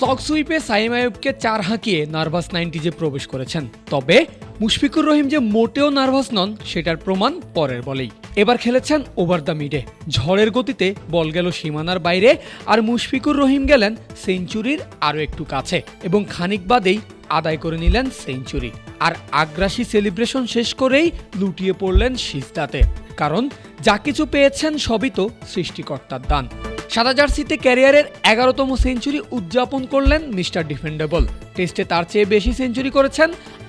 Stock সুইপে Saim আয়ুবকে চার হাঁকিয়ে nervous নাইনটিজে প্রবেশ করেছেন। তবে মুশফিকুর রহিম যে মোটেও নার্ভাস নন, সেটার প্রমাণ পরের বলেই। এবার খেলেছেন ওভার দ্য মিডে। ঝড়ের গতিতে বল গেল সীমানার বাইরে আর মুশফিকুর রহিম গেলেন সেঞ্চুরির আরও একটু কাছে এবং খানিক বাদেই আদায় করে নিলেন সেঞ্চুরি। আর আগ্রাসী সেলিব্রেশন শেষ করেই লুটিয়ে পড়লেন সিজদাতে। কারণ যা কিছু পেয়েছেন সবই তো সৃষ্টিকর্তার দান। সাদা জার্সিতে ক্যারিয়ারের এগারোতম সেঞ্চুরি উদযাপন করলেন মিস্টার ডিফেন্ডেবল। টেস্টে তার চেয়ে বেশি সেঞ্চুরি করেছেন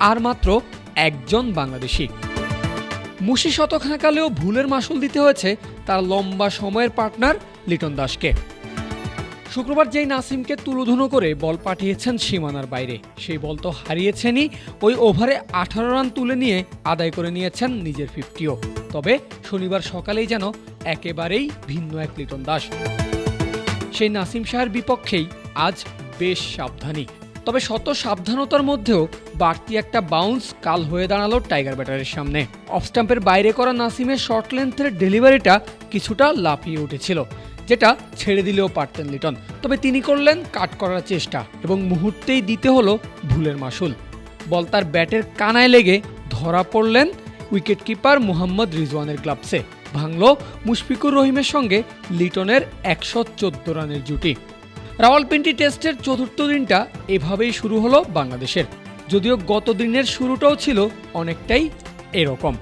আর মাত্র একজন বাংলাদেশি। মুশি শতক হাঁকালেও ভুলের মাসুল দিতে হয়েছে তার লম্বা সময়ের পার্টনার লিটন দাসকে। শুক্রবার যেই নাসিমকে তুলোধুনো করে বল পাঠিয়েছেন সীমানার বাইরে, সেই বল তো হারিয়েছেনই ওই ওভারে আঠারো রান তুলে নিয়ে আদায় করে নিয়েছেন নিজের ফিফটিও তবে শনিবার সকালেই যেন একেবারেই ভিন্ন এক লিটন দাস। সেই নাসিম শাহের বিপক্ষেই আজ বেশ সাবধানী। তবে শত সাবধানতার মধ্যেও বাড়তি একটা বাউন্স কাল হয়ে দাঁড়াল টাইগার ব্যাটারের সামনে। অফ স্টাম্পের বাইরে করা নাসিমের শর্ট লেন্থের ডেলিভারিটা কিছুটা লাফিয়ে উঠেছিল, যেটা ছেড়ে দিলেও পারতেন লিটন। তবে তিনি করলেন কাট করার চেষ্টা এবং মুহূর্তেই দিতে হলো ভুলের মাসুল। বল তার ব্যাটের কানায় লেগে ধরা পড়লেন উইকেটকিপার মুহাম্মদ রিজওয়ানের গ্লাভসে ভাঙল মুশফিকুর রহিমের সঙ্গে লিটনের একশো চোদ্দ রানের জুটি। রাওয়ালপিন্ডি টেস্টের চতুর্থ দিনটা এভাবেই শুরু হলো বাংলাদেশের। যদিও গত দিনের শুরুটাও ছিল অনেকটাই এরকম।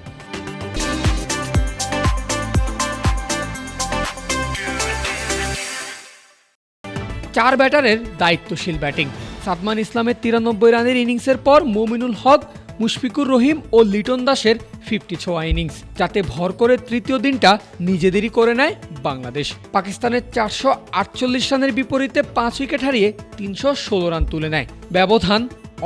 চার ব্যাটারের দায়িত্বশীল ব্যাটিং। সাদমান ইসলামের তিরানব্বই রানের ইনিংসের পর মমিনুল হক মুশফিকুর রহিম ও লিটন দাসের ফিফটি ছোয়া ইনিংস যাতে ভর করে তৃতীয় দিনটা নিজেদেরই করে নেয় বাংলাদেশ। পাকিস্তানের চারশো আটচল্লিশ রানের বিপরীতে পাঁচ উইকেট হারিয়ে তিনশো ষোলো রান তুলে নেয়। ব্যবধান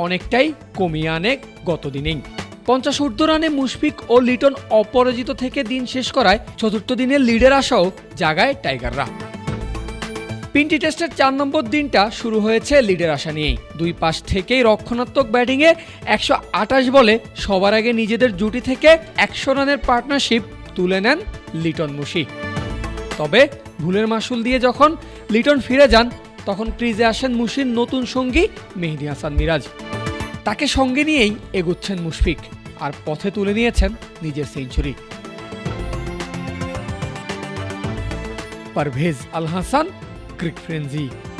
অনেকটাই কমিয়ে আনে গতদিনেই পঞ্চাশ ঊর্ধ্ব রানে মুশফিক ও লিটন অপরাজিত থেকে দিন শেষ করায় চতুর্থ দিনের লিডের আশাও জাগায় টাইগাররা। তিনটি টেস্টের চার নম্বর দিনটা শুরু হয়েছে লিডের আশা নিয়েই। দুই পাশ থেকেই রক্ষণাত্মক ব্যাটিংয়ে একশো আটাশ বলে সবার আগে নিজেদের জুটি থেকে একশো রানের পার্টনারশিপ তুলে নেন লিটন মুশি। তবে ভুলের মাসুল দিয়ে যখন লিটন ফিরে যান, তখন ক্রিজে আসেন মুশির নতুন সঙ্গী মেহেদি হাসান মিরাজ। তাকে সঙ্গে নিয়েই এগুচ্ছেন মুশফিক আর পথে তুলে নিয়েছেন নিজের century. Parvez Al Hasan Greek Frenzy.